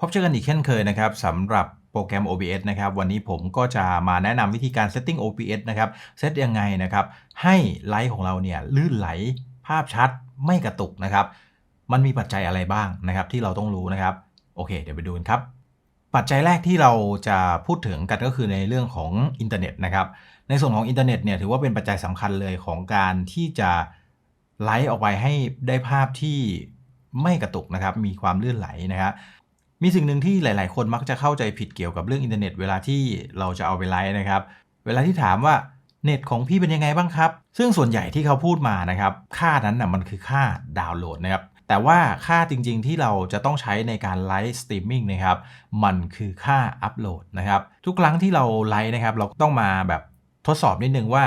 พบเจอกันอีกเช่นเคยนะครับสำหรับโปรแกรม OBS นะครับวันนี้ผมก็จะมาแนะนำวิธีการ setting OBS นะครับเซตยังไงนะครับให้ไลฟ์ของเราเนี่ยลื่นไหลภาพชัดไม่กระตุกนะครับ มันมีปัจจัยอะไรบ้างนะครับที่เราต้องรู้นะครับ โอเค เดี๋ยวไปดูกันครับ ปัจจัยแรกที่เราจะพูดถึงกันก็คือในเรื่องของอินเทอร์เน็ตนะครับในส่วนของอินเทอร์เน็ตเนี่ยถือว่าเป็นปัจจัยสำคัญเลยของการที่จะไลฟ์ออกไปให้ได้ภาพที่ไม่กระตุกนะครับมีความลื่นไหลนะครับ มีสิ่งหนึ่งที่หลาย ๆ คนมักจะเข้าใจผิดเกี่ยวกับเรื่องอินเทอร์เน็ตเวลาที่เราจะเอาไปไลฟ์นะครับ เวลาที่ถามว่าเน็ตของพี่เป็นยังไงบ้างครับ ซึ่งส่วนใหญ่ที่เขาพูดมานะครับ ค่านั้นนะมันคือค่าดาวน์โหลดนะครับ แต่ว่าค่าจริง ๆ ที่เราจะต้องใช้ในการไลฟ์สตรีมมิ่งนะครับ มันคือค่าอัปโหลดนะครับ ทุกครั้งที่เราไลฟ์นะครับ เราต้องมาแบบทดสอบนิดนึงว่า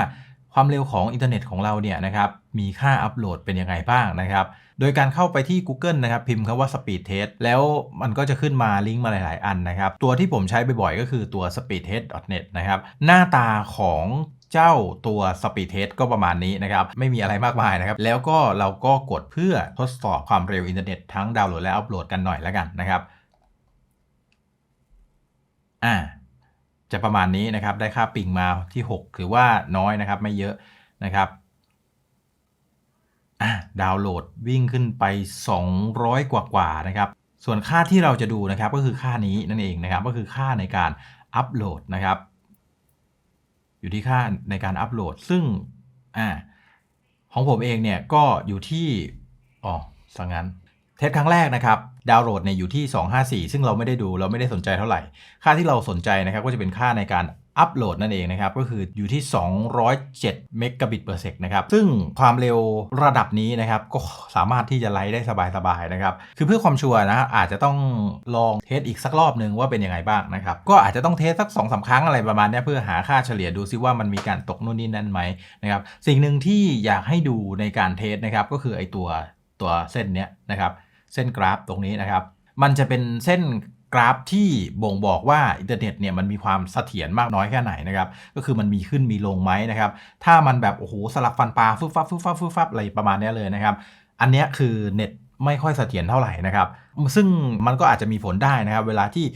ความเร็วของอินเทอร์เน็ตของเราเนี่ยนะครับ มีค่าอัปโหลดเป็นยังไงบ้างนะครับ โดยการเข้าไปที่ Google นะครับพิมพ์คำว่า Speed Test แล้วมันก็จะขึ้นมาลิงก์มาหลาย ๆ อันนะครับ ตัวที่ผมใช้บ่อยๆก็คือตัว speedtest.net นะครับ หน้าตาของเจ้าตัว Speed Test ก็ประมาณนี้นะครับ ไม่มีอะไรมากมายนะครับ แล้วก็เราก็กดเพื่อทดสอบความเร็วอินเทอร์เน็ตทั้งดาวน์โหลดและอัปโหลดกันหน่อยแล้วกันนะครับ อ่า จะประมาณนี้นะครับ ได้ค่าปิงมาที่ 6 ถือว่าน้อยนะครับ ไม่เยอะนะครับ ดาวน์โหลดวิ่งขึ้นไป 200 กว่ากว่าๆนะครับ ส่วนค่าที่เราจะดูนะครับก็คือค่านี้นั่นเองนะครับ ก็คือค่าในการอัปโหลดนะครับ อยู่ที่ค่าในการอัปโหลด ซึ่งอ่าของผมเองเนี่ยก็อยู่ที่อ๋อสังงั้นเทสครั้งแรกนะครับดาวน์โหลดเนี่ยอยู่ที่ 254 ซึ่งเราไม่ได้ดูเราไม่ได้สนใจเท่าไหร่ ค่าที่เราสนใจนะครับก็จะเป็นค่าในการ อัปโหลดนั่นเองนะครับ ก็คืออยู่ที่ 207 เมกะบิตเปอร์เซกนะครับ ซึ่งความเร็วระดับนี้นะครับ ก็สามารถที่จะไลฟ์ได้สบายๆนะครับ คือเพื่อความชัวร์นะอาจจะต้องลองเทสอีกสักรอบหนึ่งว่าเป็นยังไงบ้างนะครับ ก็อาจจะต้องเทสสัก2อสาครั้งอะไรประมาณนี้เพื่อหาค่าเฉลี่ยดูซิว่ามันมีการตกนู่นนี่นั่นไหมนะครับ สิ่งหนึ่งที่อยากให้ดูในการเทสนะครับ ก็คือไอตัวตัวเส้นเนี้ยนะครับ เส้นกราฟตรงนี้นะครับ มันจะเป็นเส้น กราฟที่บ่งบอกว่าอินเทอร์เน็ตเนี่ยมันมีความเสถียรมากน้อยแค่ไหนนะครับ ก็คือมันมีขึ้นมีลงไหมนะครับ ถ้ามันแบบโอ้โหสลับฟันปลาฟึบฟับฟึบฟับฟึบฟับอะไรประมาณนี้เลยนะครับ อันนี้คือเน็ตไม่ค่อยเสถียรเท่าไหร่นะครับ ซึ่งมันก็อาจจะมีผลได้นะครับ เวลาที่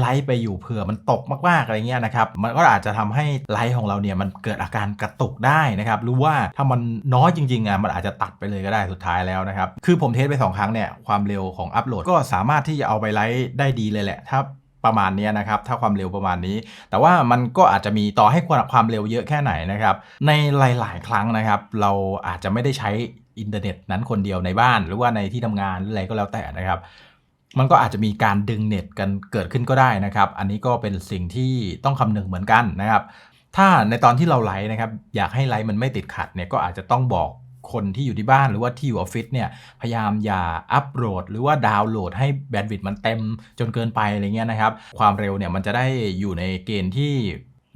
ไลฟ์ไปอยู่เผื่อมันตกมากๆอะไรเงี้ยนะครับมันก็อาจจะทำให้ไลฟ์ของเราเนี่ยมันเกิดอาการกระตุกได้นะครับหรือว่าถ้ามันน้อยจริงๆอะมันอาจจะตัดไปเลยก็ได้สุดท้ายแล้วนะครับคือผมเทสไป 2 ครั้งเนี่ยความเร็วของอัปโหลดก็สามารถที่จะเอาไปไลฟ์ได้ดีเลยแหละถ้าประมาณนี้นะครับ ถ้าความเร็วประมาณนี้ แต่ว่ามันก็อาจจะมีต่อให้ความเร็วเยอะแค่ไหนนะครับ ในหลาย ๆ ครั้งนะครับ เราอาจจะไม่ได้ใช้อินเทอร์เน็ตนั้นคนเดียวในบ้าน หรือว่าในที่ทำงานหรืออะไรก็แล้วแต่นะครับ มันก็อาจจะมีการดึงเน็ตกันเกิดขึ้นก็ได้นะครับ อันนี้ก็เป็นสิ่งที่ต้องคำนึงเหมือนกันนะครับ ถ้าในตอนที่เราไลฟ์นะครับ อยากให้ไลฟ์มันไม่ติดขัดเนี่ยก็อาจจะต้องบอกคนที่อยู่ที่บ้านหรือว่าที่อยู่ออฟฟิศเนี่ยพยายามอย่าอัปโหลด หรือว่าดาวน์โหลดให้แบนด์วิดต์มันเต็มจนเกินไปอะไรเงี้ยนะครับ ความเร็วเนี่ยมันจะได้อยู่ในเกณฑ์ที่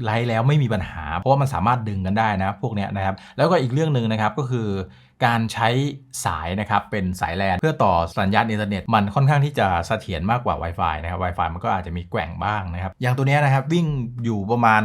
ไลฟ์แล้วไม่มีปัญหา เพราะว่ามันสามารถดึงกันได้นะพวกเนี้ยนะครับ แล้วก็อีกเรื่องหนึ่งนะครับก็คือ การใช้สายนะครับเป็นสายแลนเพื่อต่อสัญญาณอินเทอร์เน็ตมันค่อนข้างที่จะเสถียรมากกว่า Wi-Fi นะครับ Wi-Fi มันก็อาจจะมีแกว่งบ้างนะครับ อย่างตัวนี้นะครับวิ่งอยู่ประมาณ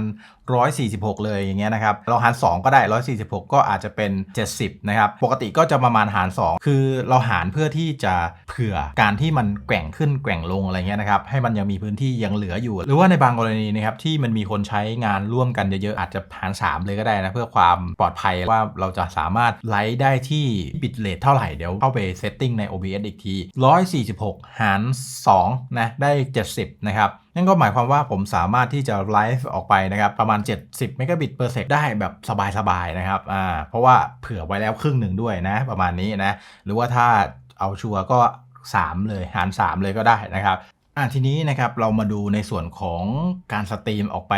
146 เลยอย่างเงี้ยนะครับเราหาร 2 ก็ได้ 146 ก็อาจจะเป็น 70 นะครับ ปกติก็จะประมาณหาร 2 คือเราหารเพื่อที่จะเผื่อการที่มันแกว่งขึ้นแกว่งลงอะไรเงี้ยนะครับ ให้มันยังมีพื้นที่ยังเหลืออยู่ หรือว่าในบางกรณีนะครับที่มันมีคนใช้งานร่วมกันเยอะๆอาจจะหาร 3 เลยก็ได้นะ เพื่อความปลอดภัยว่าเราจะสามารถไลฟ์ได้ที่บิตเรทเท่าไหร่เดี๋ยวเข้าไปเซตติ้งใน OBS อีกที 146 หาร 2 นะ ได้ 70 นะครับ นั่นก็หมายความว่าผมสามารถที่จะไลฟ์ออกไปนะครับ ประมาณ 70เมกะบิตเปอร์เซกได้แบบสบายๆนะครับอ่าเพราะว่าเผื่อไว้แล้วครึ่งหนึ่งด้วยนะ ประมาณนี้นะ หรือว่าถ้าเอาชัวร์ก็ 3 เลยหาร 3 เลยก็ได้นะครับอ่าทีนี้นะครับเรามาดูในส่วนของการสตรีมออกไป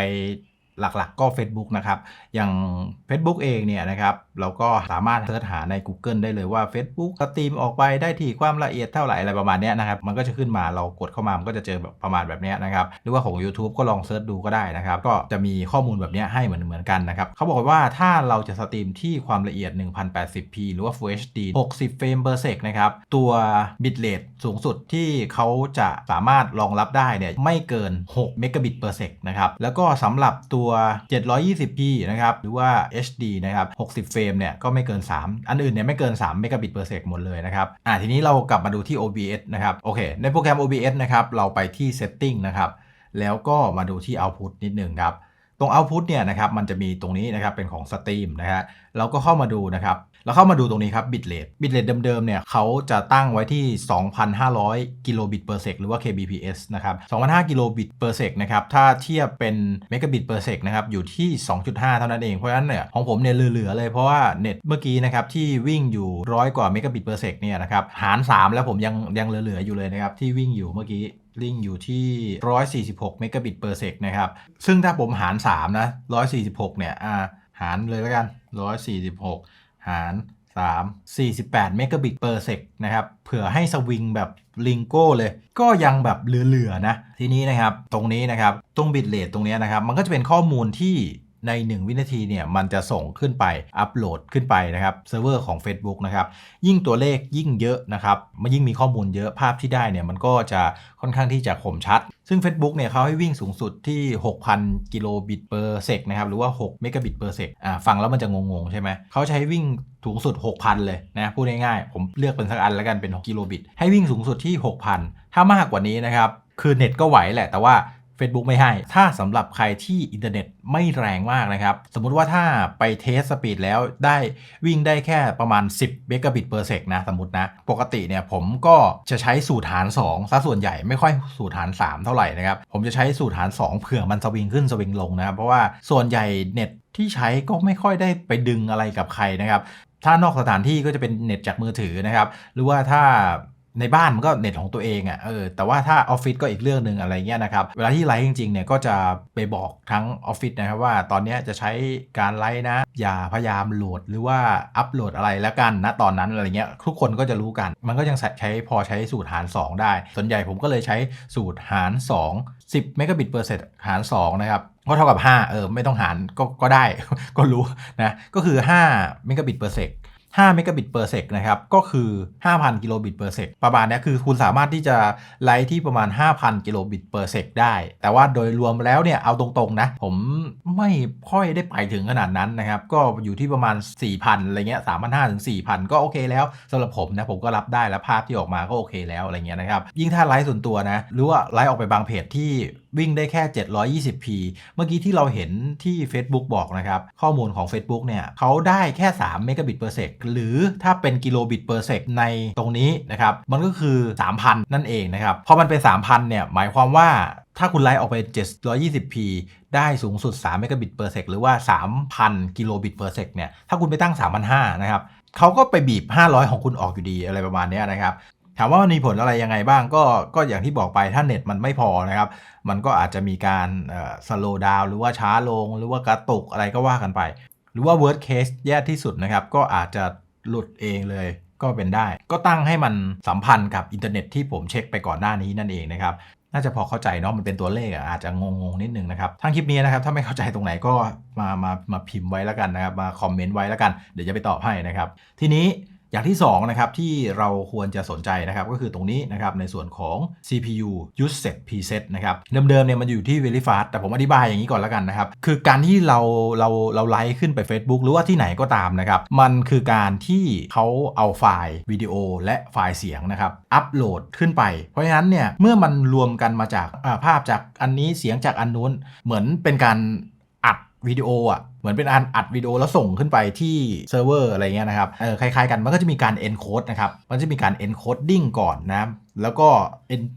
หลักๆ ก็ Facebook นะครับ อย่าง Facebook เองเนี่ยนะครับ เราก็สามารถเสิร์ชหาใน Google ได้เลยว่า Facebook สตรีมออกไปได้ที่ความละเอียดเท่าไหร่อะไรประมาณเนี้ยนะครับมันก็จะขึ้นมาเรากดเข้ามามันก็จะเจอแบบประมาณแบบเนี้ยนะครับหรือว่าของ YouTube ก็ลองเสิร์ชดูก็ได้นะครับก็จะมีข้อมูลแบบเนี้ยให้เหมือนเหมือนกันนะครับเขาบอกว่าถ้าเราจะสตรีมที่ความละเอียด 1080p หรือว่า Full HD 60 เฟรม per sec นะครับตัวบิตเรทสูงสุดที่เขาจะสามารถรองรับได้เนี่ยไม่เกิน 6 เมกะบิต per sec นะครับแล้วก็สำหรับตัว 720p นะครับหรือว่า HD นะครับ60 เฟรรมเนี่ยก็ไม่เกิน 3 อันอื่นเนี่ยไม่เกิน3 megabit per sec หมดเลยนะครับอ่าทีนี้เรากลับมาดูที่ OBS นะครับโอเค ในโปรแกรม OBS นะครับเราไปที่ setting นะครับแล้วก็มาดูที่ output นิดหนึ่งครับตรง output เนี่ยนะครับมันจะมีตรงนี้นะครับเป็นของ stream นะฮะเราก็เข้ามาดูนะครับ เราเข้ามาดูตรงนี้ครับ bitrate bitrate เดิมๆเนี่ยเขาจะตั้งไว้ที่ 2,500 กิโลบิต per sec หรือว่า kbps นะครับ2,500กิโลบิต per sec นะครับถ้าเทียบเป็น megabit per sec นะครับอยู่ที่ 2.5 เท่านั้นเอง เพราะฉะนั้นเนี่ยของผมเนี่ยเหลือๆเลยเพราะว่าเน็ตเมื่อกี้นะครับที่วิ่งอยู่ร้อยกว่า megabit per sec เนี่ยนะครับหาร 3 แล้วผมยังยังเหลือๆอยู่เลยนะครับที่วิ่งอยู่เมื่อกี้ลิงอยู่ที่ 146 เมกะบิต per sec นะครับ ซึ่งถ้าผมหาร 3 นะ 146 เนี่ย อ่า หารเลยแล้วกัน 146 หาร 3 48 เมกะบิต per sec นะครับ เผื่อให้สวิงแบบลิงโก้เลย ก็ยังแบบเหลือๆนะ ทีนี้นะครับ ตรงนี้นะครับ ตรงบิตเรทตรงนี้นะครับ มันก็จะเป็นข้อมูลที่ใน 1 วินาทีเนี่ยมันจะส่งขึ้นไปอัปโหลดขึ้นไปนะครับเซิร์ฟเวอร์ของ Facebook นะครับยิ่งตัวเลขยิ่งเยอะนะครับมันยิ่งมีข้อมูลเยอะภาพที่ได้เนี่ยมันก็จะค่อนข้างที่จะคมชัด ซึ่ง Facebook เนี่ยเขาให้วิ่งสูงสุดที่ 6,000 กิโลบิต per sec นะครับหรือว่า 6 เมกะบิต per sec อ่าฟังแล้วมันจะงงๆ ใช่ไหมเขาใช้วิ่งสูงสุด 6,000 เลยนะ พูดง่ายๆ ผมเลือกเป็นสักอันแล้วกันเป็น 6 กิโลบิต ให้วิ่งสูงสุดที่ 6,000 ถ้ามากกว่านี้นะครับ คือเน็ตก็ไหวแหละแต่ว่า Facebook ไม่ให้ ถ้าสำหรับใครที่อินเทอร์เน็ตไม่แรงมากนะครับ สมมุติว่าถ้าไปเทสสปีดแล้วได้วิ่งได้แค่ประมาณ 10เมกะบิต per sec นะสมมตินะ ปกติเนี่ยผมก็จะใช้สูตรหาร 2 ซะส่วนใหญ่ไม่ค่อยสูตรหาร 3 เท่าไหร่นะครับ ผมจะใช้สูตรหาร 2 เผื่อมันสวิงขึ้นสวิงลงนะครับเพราะว่าส่วนใหญ่เน็ตที่ใช้ก็ไม่ค่อยได้ไปดึงอะไรกับใครนะครับถ้านอกสถานที่ก็จะเป็นเน็ตจากมือถือนะครับ หรือว่าถ้า ในบ้านมันก็เน็ตของตัวเองอะ่ะเออแต่ว่าถ้าออฟฟิศก็อีกเรื่องหนึ่งอะไรเงี้ยนะครับ เวลาที่ไลฟ์จริงๆเนี่ยก็จะไปบอกทั้งออฟฟิศนะครับว่าตอนนี้จะใช้การไลฟ์นะ อย่าพยายามโหลดหรือว่าอัปโหลดอะไรแล้วกันนะตอนนั้นอะไรเงี้ยทุกคนก็จะรู้กัน มันก็ยังใช้พอใช้สูตรหาร 2 ได้ ส่วนใหญ่ผมก็เลยใช้สูตรหาร 2 10เมกะบิต per sec หาร2นะครับก็เท่ากับ 5 เออ ไม่ต้องหารก็ก็ได้ ก็รู้นะ ก็คือ 5 เมกะบิต per sec 5เมกะบิต per sec นะครับก็คือ 5,000 กิโลบิต per sec ประมาณนี้คือคุณสามารถที่จะไลฟ์ที่ประมาณ 5,000 กิโลบิต per sec ได้ แต่ว่าโดยรวมแล้วเนี่ยเอาตรงๆนะ ผมไม่ค่อยได้ไปถึงขนาดนั้นนะครับ ก็อยู่ที่ประมาณ 4,000 อะไรเงี้ย 3,500 ถึง 4,000 ก็โอเคแล้วสำหรับผมนะ ผมก็รับได้แล้วภาพที่ออกมาก็โอเคแล้วอะไรเงี้ยนะครับ ยิ่งถ้าไลฟ์ส่วนตัวนะ หรือว่าไลฟ์ออกไปบางเพจที่ วิ่งได้แค่ 720p เมื่อกี้ที่เราเห็นที่ Facebook บอกนะครับ ข้อมูลของ Facebook เนี่ยเขาได้แค่ 3 เมกะบิต per sec หรือถ้าเป็นกิโลบิต per sec ในตรงนี้นะครับ มันก็คือ 3,000 นั่นเองนะครับ พอมันเป็น 3,000 เนี่ย หมายความว่าถ้าคุณไลฟ์ออกไป 720p ได้สูงสุด 3 เมกะบิต per sec หรือว่า 3,000 กิโลบิต per sec เนี่ย ถ้าคุณไปตั้ง 3,500 นะครับเขาก็ไปบีบ 500 ของคุณออกอยู่ดีอะไรประมาณนี้นะครับ ถามว่ามันมีผลอะไรยังไงบ้างก็ก็อย่างที่บอกไปถ้าเน็ตมันไม่พอนะครับ มันก็อาจจะมีการสโลว์ดาวหรือว่าช้าลง หรือว่ากระตุกอะไรก็ว่ากันไป หรือว่า worst case แย่ที่สุดนะครับ ก็อาจจะหลุดเองเลยก็เป็นได้ ก็ตั้งให้มันสัมพันธ์กับอินเทอร์เน็ตที่ผมเช็คไปก่อนหน้านี้นั่นเองนะครับน่าจะพอเข้าใจเนาะมันเป็นตัวเลขอาจจะงงๆนิดนึงนะครับทั้งคลิปนี้นะครับถ้าไม่เข้าใจตรงไหนก็มามามาพิมพ์ไว้แล้วกันนะครับมาคอมเมนต์ไว้แล้วกัน เดี๋ยวจะไปตอบให้นะครับ ทีนี้ อย่างที่2นะครับที่เราควรจะสนใจนะครับก็คือตรงนี้นะครับในส่วนของ CPU use set preset นะครับเดิมๆเนี่ยมันอยู่ที่ very fast แต่ผมอธิบายอย่างนี้ก่อนแล้วกันนะครับคือการที่เราเราเราไลฟ์ขึ้นไป Facebook หรือว่าที่ไหนก็ตามนะครับมันคือการที่เขาเอาไฟล์วิดีโอและไฟล์เสียงนะครับอัปโหลดขึ้นไป เพราะฉะนั้นเนี่ยเมื่อมันรวมกันมาจากภาพจากอันนี้เสียงจากอันนู้นเหมือนเป็นการ วิดีโออะเหมือนเป็นอันอัดวิดีโอแล้วส่งขึ้นไปที่เซิร์ฟเวอร์อะไรเงี้ยนะครับเออคล้ายๆกันมันก็จะมีการ encode นะครับมันจะมีการ encoding ก่อนนะแล้วก็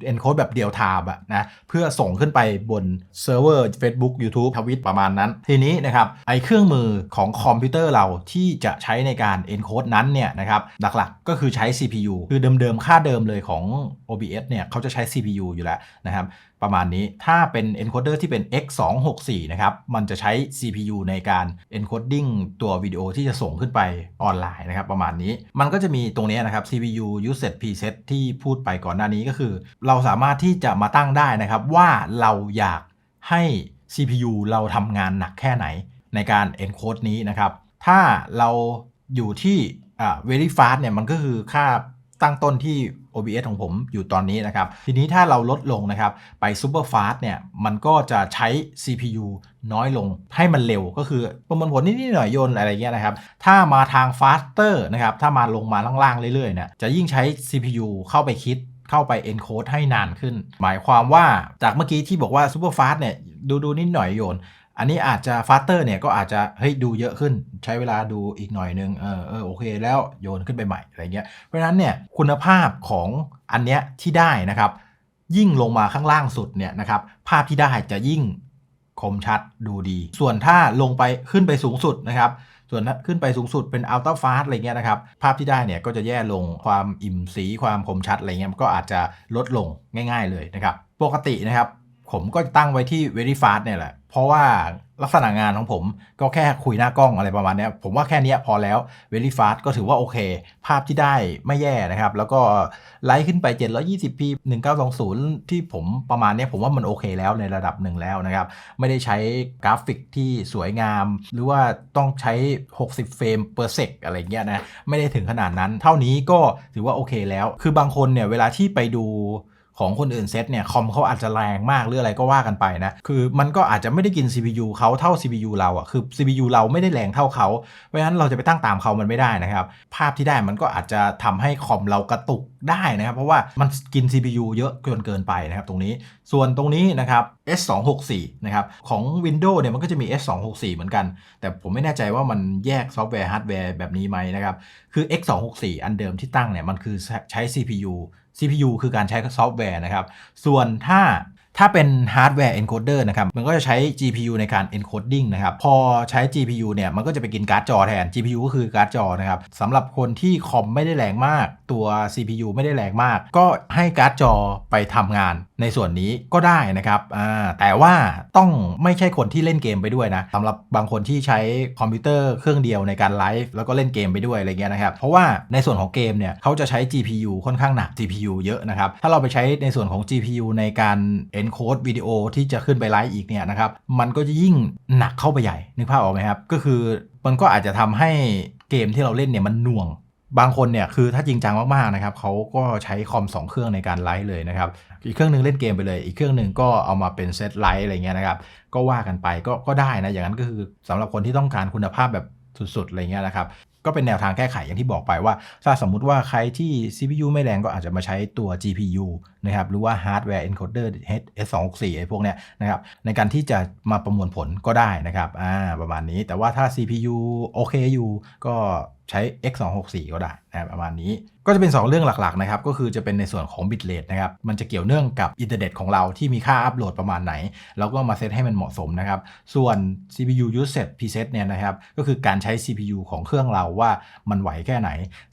encode แบบเดียวทามอะนะเพื่อส่งขึ้นไปบนเซิร์ฟเวอร์ Facebook YouTube ทวิตประมาณนั้น ทีนี้นะครับไอเครื่องมือของคอมพิวเตอร์เราที่จะใช้ในการ encode นั้นเนี่ยนะครับหลักๆก็คือใช้ CPU คือเดิมๆ ค่าเดิมเลยของ OBS เนี่ยเขาจะใช้ CPU อยู่แล้วนะครับ ประมาณนี้ถ้าเป็น encoder ที่เป็น x264 นะครับ มันจะใช้ CPU ในการ encoding ตัววิดีโอที่จะส่งขึ้นไปออนไลน์นะครับ ประมาณนี้มันก็จะมีตรงนี้นะครับ CPU use set preset ที่พูดไปก่อนหน้านี้ก็คือ เราสามารถที่จะมาตั้งได้นะครับ ว่าเราอยากให้ CPU เราทำงานหนักแค่ไหนในการ encode นี้นะครับ ถ้าเราอยู่ที่ very fast เนี่ยมันก็คือค่า ตั้งต้นที่ OBS ของผมอยู่ตอนนี้นะครับ ทีนี้ถ้าเราลดลงนะครับ ไป Super Fast เนี่ย มันก็จะใช้ CPU น้อยลงให้มันเร็วก็คือประมวลผลนิดๆหน่อยโยนอะไรเงี้ยนะครับ ถ้ามาทาง faster นะครับ ถ้ามาลงมาล่างๆเรื่อยๆเนี่ยจะยิ่งใช้ CPU เข้าไปคิดเข้าไป encode ให้นานขึ้น หมายความว่าจากเมื่อกี้ที่บอกว่า super fast เนี่ยดูดูนิดหน่อยโยน อันนี้อาจจะ faster เนี่ยก็อาจจะเฮ้ยดูเยอะขึ้นใช้เวลาดูอีกหน่อยนึงเออเออโอเคแล้วโยนขึ้นไปใหม่อะไรเงี้ยเพราะฉะนั้นเนี่ยคุณภาพของอันเนี้ยที่ได้นะครับยิ่งลงมาข้างล่างสุดเนี่ยนะครับภาพที่ได้จะยิ่งคมชัดดูดี ส่วนถ้าลงไปขึ้นไปสูงสุดนะครับส่วนขึ้นไปสูงสุดเป็นอัลต a าฟาสอะไรเงี้ยนะครับภาพที่ได้เนี่ยก็จะแย่ลงความอิ่มสีความคมชัดอะไรเงี้ยมันก็อาจจะลดลงง่าย ๆเลยนะครับปกตินะครับ ผมก็ตั้งไว้ที่ very fast เนี่ยแหละ เพราะว่าลักษณะงานของผมก็แค่คุยหน้ากล้องอะไรประมาณนี้ผมว่าแค่นี้พอแล้ว very fast ก็ถือว่าโอเค ภาพที่ได้ไม่แย่นะครับ แล้วก็ไลท์ขึ้นไป 720p 1920 ที่ผมประมาณนี้ผมว่ามันโอเคแล้วในระดับหนึ่งแล้วนะครับ ไม่ได้ใช้กราฟิกที่สวยงาม หรือว่าต้องใช้ 60 เฟรม per sec อะไรเงี้ยนะ ไม่ได้ถึงขนาดนั้น เท่านี้ก็ถือว่าโอเคแล้ว คือบางคนเนี่ยเวลาที่ไปดู ของคนอื่นเซตเนี่ยคอมเขาอาจจะแรงมากหรืออะไรก็ว่ากันไปนะ คือมันก็อาจจะไม่ได้กิน CPU เขาเท่า CPU เราอะ่ะคือ CPU เราไม่ได้แรงเท่าเขาเพราะฉะนั้นเราจะไปตั้งตามเขามันไม่ได้นะครับ ภาพที่ได้มันก็อาจจะทำให้คอมเรากระตุกได้นะครับ เพราะว่ามันกิน CPU เยอะเกินเกินไปนะครับตรงนี้ ส่วนตรงนี้นะครับ S264 นะครับของ Windows เนี่ยมันก็จะมี S264 เหมือนกัน แต่ผมไม่แน่ใจว่ามันแยกซอฟต์แวร์ฮาร์ดแวร์แบบนี้ไหมนะครับ คือ X264 อันเดิมที่ตั้งเนี่ยมันคือใช้ CPU CPU คือการใช้ซอฟต์แวร์นะครับ ส่วนถ้า ถ้าเป็นฮาร์ดแวร์ encoder นะครับ มันก็จะใช้ GPU ในการ encoding นะครับ พอใช้ GPU เนี่ย มันก็จะไปกินการ์ดจอแทน GPU ก็คือการ์ดจอนะครับสำหรับคนที่คอมไม่ได้แรงมาก ตัว CPU ไม่ได้แรงมาก ก็ให้การ์ดจอไปทำงานในส่วนนี้ก็ได้นะครับแต่ว่าต้องไม่ใช่คนที่เล่นเกมไปด้วยนะสำหรับบางคนที่ใช้คอมพิวเตอร์เครื่องเดียวในการไลฟ์แล้วก็เล่นเกมไปด้วยอะไรเงี้ยนะครับ เพราะว่าในส่วนของเกมเนี่ยเขาจะใช้ GPU ค่อนข้างหนัก GPU เยอะนะครับ ถ้าเราไปใช้ในส่วนของ GPU ในการ encode วิดีโอที่จะขึ้นไปไลฟ์อีกเนี่ยนะครับมันก็จะยิ่งหนักเข้าไปใหญ่นึกภาพออกไหมครับ ก็คือมันก็อาจจะทำให้เกมที่เราเล่นเนี่ยมันหน่วงบางคนเนี่ยคือถ้าจริงจังมากๆนะครับเขาก็ใช้คอม 2 เครื่องในการไลฟ์เลยนะครับ อีกเครื่องหนึงเล่นเกมไปเลย อีกเครื่องหนึ่งก็เอามาเป็นเซตไลฟ์อะไรเงี้ยนะครับ ก็ว่ากันไปก็ก็ได้นะ อย่างนั้นก็คือสำหรับคนที่ต้องการคุณภาพแบบสุดๆอะไรเงี้ยนะครับ ก็เป็นแนวทางแก้ไขอย่างที่บอกไปว่า ถ้าสมมุติว่าใครที่ CPU ไม่แรงก็อาจจะมาใช้ตัว GPU นะครับหรือว่า Hardware Encoder S264 ไอ้พวกเนี้ยนะครับในการที่จะมาประมวลผลก็ได้นะครับอ่าประมาณนี้แต่ว่าถ้า CPU โอเคอยู่ก็ ใช้ X264 ก็ได้นะครับประมาณนี้ ก็จะเป็น 2 เรื่องหลักๆนะครับก็คือจะเป็นในส่วนของ bitrate นะครับมันจะเกี่ยวเนื่องกับอินเทอร์เน็ตของเราที่มีค่าอัปโหลดประมาณไหนเราก็มาเซตให้มันเหมาะสมนะครับส่วน CPU usage preset เนี่ยนะครับก็คือการใช้ CPU ของเครื่องเราว่ามันไหวแค่ไหน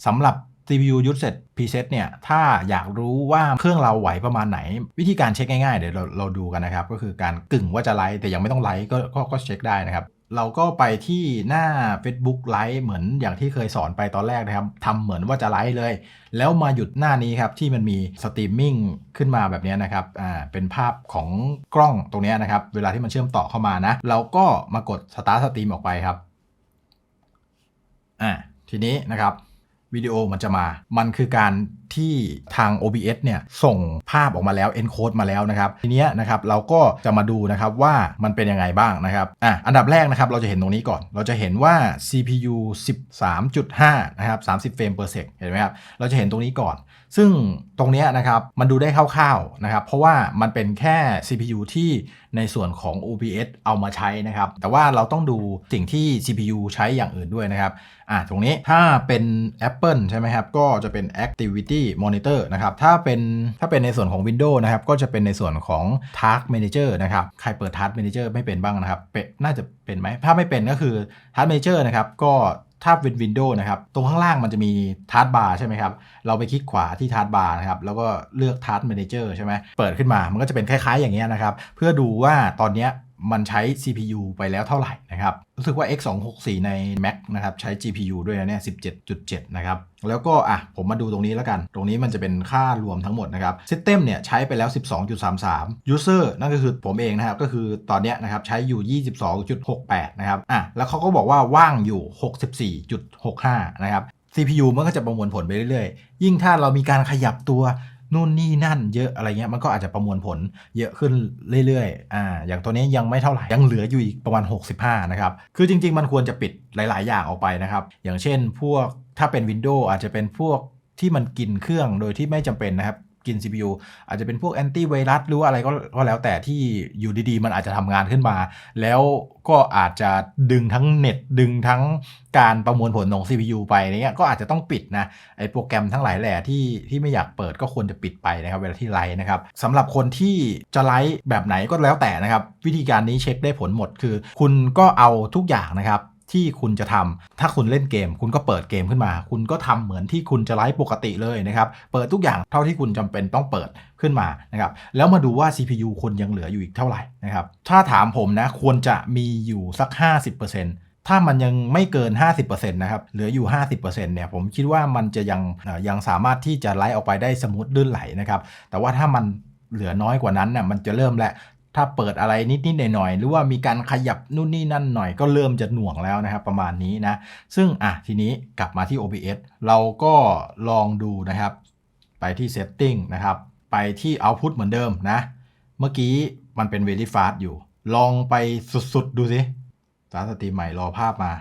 สำหรับ CPU usage preset เนี่ยถ้าอยากรู้ว่าเครื่องเราไหวประมาณไหน วิธีการเช็คง่ายๆ เดี๋ยวเราเราดูกันนะครับ ก็คือการกึ่งว่าจะไลฟ์แต่ยังไม่ต้องไลฟ์ก็ก็เช็คได้นะครับ เราก็ไปที่หน้า Facebook ไลฟ์เหมือนอย่างที่เคยสอนไปตอนแรกนะครับทำเหมือนว่าจะไลฟ์เลย แล้วมาหยุดหน้านี้ครับ ที่มันมีสตรีมมิ่งขึ้นมาแบบนี้นะครับอ่าเป็นภาพของกล้องตรงนี้นะครับ เวลาที่มันเชื่อมต่อเข้ามานะ เราก็มากด Start Stream ออกไปครับอ่าทีนี้นะครับวิดีโอมันจะมา มันคือการที่ทาง OBS เนี่ยส่งภาพออกมาแล้ว encode มาแล้วนะครับ ทีเนี้ยนะครับเราก็จะมาดูนะครับว่ามันเป็นยังไงบ้างนะครับอะอันดับแรกนะครับเราจะเห็นตรงนี้ก่อน เราจะเห็นว่า CPU 13.5 นะครับ 30 เฟรม per sec เห็นไหมครับ เราจะเห็นตรงนี้ก่อน ซึ่งตรงเนี้ยนะครับมันดูได้คร่าวๆนะครับ เพราะว่ามันเป็นแค่ CPU ที่ในส่วนของ OBS เอามาใช้นะครับ แต่ว่าเราต้องดูสิ่งที่ CPU ใช้อย่างอื่นด้วยนะครับอ่าตรงนี้ถ้าเป็น Apple ใช่ไหมครับก็จะเป็น Activity Monitor นะครับ ถ้าเป็นถ้าเป็นในส่วนของ Windows นะครับ ก็จะเป็นในส่วนของ Task Manager นะครับ ใครเปิด Task Manager ไม่เป็นบ้างนะครับเป็นน่าจะเป็นไหม ถ้าไม่เป็นก็คือ Task Manager นะครับ ก็ถ้าเป็น Windows นะครับ ตรงข้างล่างมันจะมี Task Bar ใช่ไหมครับ เราไปคลิกขวาที่ Task Bar นะครับ แล้วก็เลือก Task Manager ใช่ไหมเปิดขึ้นมา มันก็จะเป็นคล้ายๆ อย่างเงี้ยนะครับ เพื่อดูว่าตอนเนี้ย มันใช้ CPU ไปแล้วเท่าไหร่นะครับ รู้สึกว่า X264 ใน Mac นะครับ ใช้ GPU ด้วยนะเนี่ย 17.7 นะครับ แล้วก็อะผมมาดูตรงนี้แล้วกัน ตรงนี้มันจะเป็นค่ารวมทั้งหมดนะครับ System เนี่ยใช้ไปแล้ว 12.33 User นั่นก็คือผมเองนะครับ ก็คือตอนเนี้ยนะครับใช้อยู่ 22.68 นะครับ อะแล้วเขาก็บอกว่าว่างอยู่ 64.65 นะครับ CPU มันก็จะประมวลผลไปเรื่อยๆ ยิ่งถ้าเรามีการขยับตัว นู่นนี่นั่นเยอะอะไรเงี้ยมันก็อาจจะประมวลผลเยอะขึ้นเรื่อยๆอ่าอย่างตัวนี้ยังไม่เท่าไหร่ยังเหลืออยู่อีกประมาณ 65 นะครับ คือจริง ๆ มันควรจะปิดหลาย ๆ อย่างออกไปนะครับ อย่างเช่นพวกถ้าเป็น Windows อาจจะเป็นพวกที่มันกินเครื่องโดยที่ไม่จำเป็นนะครับ กิน CPU อาจจะเป็นพวกแอนตี้ไวรัสหรือว่าอะไรก็ก็แล้วแต่ที่อยู่ดีๆ มันอาจจะทำงานขึ้นมา แล้วก็อาจจะดึงทั้งเน็ตดึงทั้งการประมวลผลของ CPU ไปอะไรเงี้ยก็อาจจะต้องปิดนะไอโปรแกรมทั้งหลายแหล่ที่ที่ไม่อยากเปิดก็ควรจะปิดไปนะครับเวลาที่ไลฟ์นะครับสำหรับคนที่จะไลฟ์แบบไหนก็แล้วแต่นะครับ วิธีการนี้เช็คได้ผลหมดคือ คุณก็เอาทุกอย่างนะครับ ที่คุณจะทำถ้าคุณเล่นเกม คุณก็เปิดเกมขึ้นมา คุณก็ทำเหมือนที่คุณจะไลฟ์ปกติเลยนะครับ เปิดทุกอย่างเท่าที่คุณจำเป็นต้องเปิดขึ้นมานะครับ แล้วมาดูว่า CPU คุณยังเหลืออยู่อีกเท่าไหร่นะครับ ถ้าถามผมนะควรจะมีอยู่สัก 50%ถ้ามันยังไม่เกิน 50%นะครับ เหลืออยู่ 50%เนี่ยผมคิดว่ามันจะยังยังสามารถที่จะไลฟ์ออกไปได้สมูทลื่นไหลนะครับ แต่ว่าถ้ามันเหลือน้อยกว่านั้นน่ะมันจะเริ่มแล้ว ถ้าเปิดอะไรนิดๆหน่อยๆหรือว่ามีการขยับนู่นนี่นั่นหน่อยก็เริ่มจะหน่วงแล้วนะครับประมาณนี้นะ ซึ่งอะทีนี้กลับมาที่ OBS เราก็ลองดูนะครับ ไปที่ Setting นะครับ ไปที่ Output เหมือนเดิมนะ เมื่อกี้มันเป็น Very Fast อยู่ ลองไปสุดๆ ดูสิสารสตรีมใหม่รอภาพมา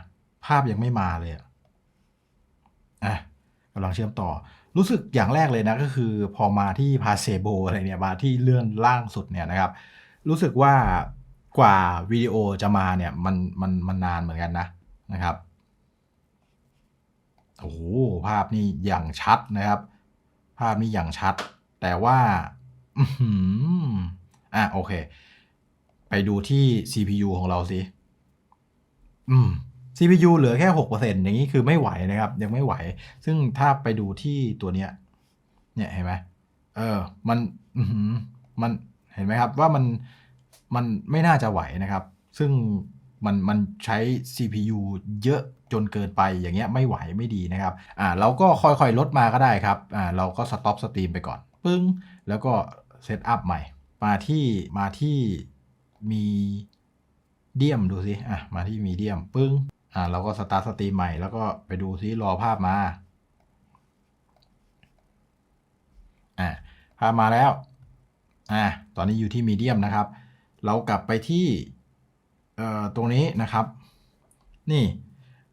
ภาพยังไม่มาเลยอะอะกำลังเชื่อมต่อรู้สึกอย่างแรกเลยนะก็คือพอมาที่ p a s e b o อะไรเนี่ยมาที่เลื่อนล่างสุดเนี่ยนะครับ รู้สึกว่ากว่าวิดีโอจะมาเนี่ยมันมันมันนานเหมือนกันนะนะครับโอ้โหภาพนี่อย่างชัดนะครับ ภาพนี่อย่างชัด แต่ว่าอื้มอะโอเค ไปดูที่ CPU ของเราสิอืม CPU เหลือแค่หกเปอร์เซ็นอย่างนี้คือไม่ไหวนะครับ ยังไม่ไหว ซึ่งถ้าไปดูที่ตัวเนี้ย เนี่ยเห็นไหมเออ มัน อือหือมัน เห็นไหมครับว่ามันมันไม่น่าจะไหวนะครับ ซึ่งมันมันใช้ CPU เยอะจนเกินไปอย่างเงี้ยไม่ไหวไม่ดีนะครับอ่าเราก็ค่อยๆลดมาก็ได้ครับอ่าเราก็สต็อปสตรีมไปก่อนปึ้ง แล้วก็เซตอัพใหม่ มาที่มาที่มีเดียมดูสิอะมาที่มีเดียมปึ้งอ่าเราก็สตาร์ทสตรีมใหม่แล้วก็ไปดูซิรอภาพมาอ่าภาพมาแล้ว อ่าตอนนี้อยู่ที่มีเดียมนะครับ เรากลับไปที่เอ่อตรงนี้นะครับ นี่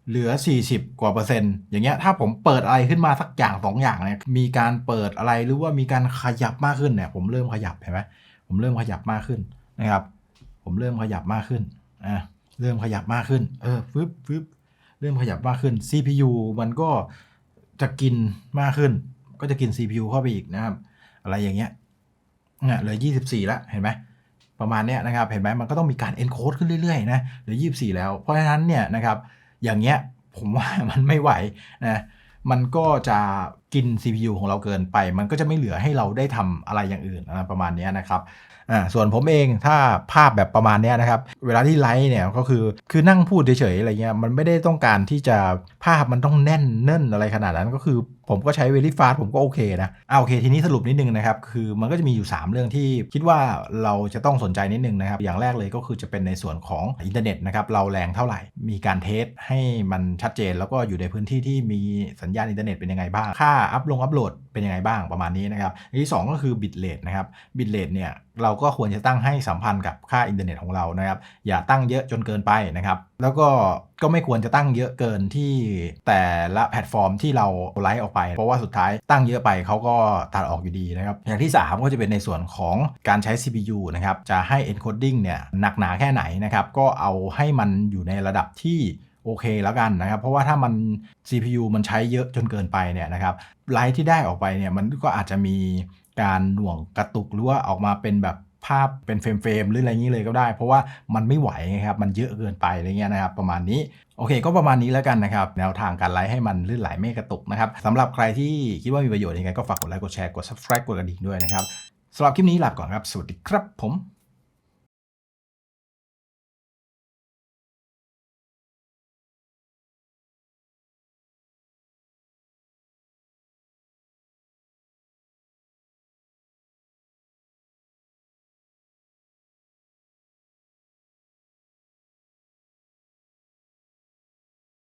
เหลือ 40 กว่าเปอร์เซ็นต์อย่างเงี้ยถ้าผมเปิดอะไรขึ้นมาสักอย่างสองอย่างเนี่ยมีการเปิดอะไรหรือว่ามีการขยับมากขึ้นเนี่ยผมเริ่มขยับเห็นไหมผมเริ่มขยับมากขึ้นนะครับ ผมเริ่มขยับมากขึ้นอ่าเริ่มขยับมากขึ้นเออฟึบฟึบเริ่มขยับมากขึ้น CPU มันก็จะกินมากขึ้น ก็จะกิน CPU เข้าไปอีกนะครับ อะไรอย่างเงี้ย เนี่ยเหลือ 24 แล้วเห็นไหมประมาณเนี้ยนะครับเห็นไหมมันก็ต้องมีการ encode ขึ้นเรื่อยๆนะเหลือ 24 แล้ว เพราะฉะนั้นเนี่ยนะครับอย่างเงี้ยผมว่ามันไม่ไหวนะมันก็จะ กิน CPU ของเราเกินไป มันก็จะไม่เหลือให้เราได้ทำอะไรอย่างอื่นอะประมาณนี้นะครับอ่าส่วนผมเองถ้าภาพแบบประมาณนี้นะครับ เวลาที่ไลฟ์เนี่ยก็คือคือนั่งพูดเฉยๆอะไรเงี้ยมันไม่ได้ต้องการที่จะภาพมันต้องแน่นเน่นอะไรขนาดนั้นก็คือผมก็ใช้เวลิฟาสผมก็โอเคนะอ่าโอเค ทีนี้สรุปนิดนึงนะครับ คือมันก็จะมีอยู่ 3 เรื่องที่คิดว่าเราจะต้องสนใจนิดนึงนะครับ อย่างแรกเลยก็คือจะเป็นในส่วนของอินเทอร์เน็ตนะครับ เราแรงเท่าไหร่ มีการเทสให้มันชัดเจน แล้วก็อยู่ในพื้นที่ที่มีสัญญาณอินเทอร์เน็ตเป็นยังไงบ้าง ค่าอัพลงอัพโหลดเป็นยังไงบ้างประมาณนี้นะครับอันที่ 2 ก็คือบิตเรทนะครับบิตเรทเนี่ยเราก็ควรจะตั้งให้สัมพันธ์กับค่าอินเทอร์เน็ตของเรานะครับ อย่าตั้งเยอะจนเกินไปนะครับ แล้วก็ก็ไม่ควรจะตั้งเยอะเกินที่แต่ละแพลตฟอร์มที่เราไลฟ์ออกไป เพราะว่าสุดท้ายตั้งเยอะไปเขาก็ตัดออกอยู่ดีนะครับ อย่างที่ 3 ก็จะเป็นในส่วนของการใช้ CPU นะครับ จะให้ encoding เนี่ยหนักหนาแค่ไหนนะครับ ก็เอาให้มันอยู่ในระดับที่ โอเคแล้วกันนะครับ เพราะว่าถ้ามัน CPU มันใช้เยอะจนเกินไปเนี่ยนะครับไลฟ์ที่ได้ออกไปเนี่ยมันก็อาจจะมีการหน่วงกระตุกหรือว่าออกมาเป็นแบบภาพเป็นเฟรมๆหรืออะไรอย่างนี้เลยก็ได้ เพราะว่ามันไม่ไหวไงครับมันเยอะเกินไปอะไรเงี้ยนะครับ ประมาณนี้โอเค ก็ประมาณนี้แล้วกันนะครับ แนวทางการไลฟ์ให้มันลื่นไหลไม่กระตุกนะครับสำหรับใครที่คิดว่ามีประโยชน์ยังไงก็ฝากกดไลค์กดแชร์กด subscribe กดกระดิ่งด้วยนะครับสำหรับคลิปนี้ลาไปก่อนครับสวัสดีครับผม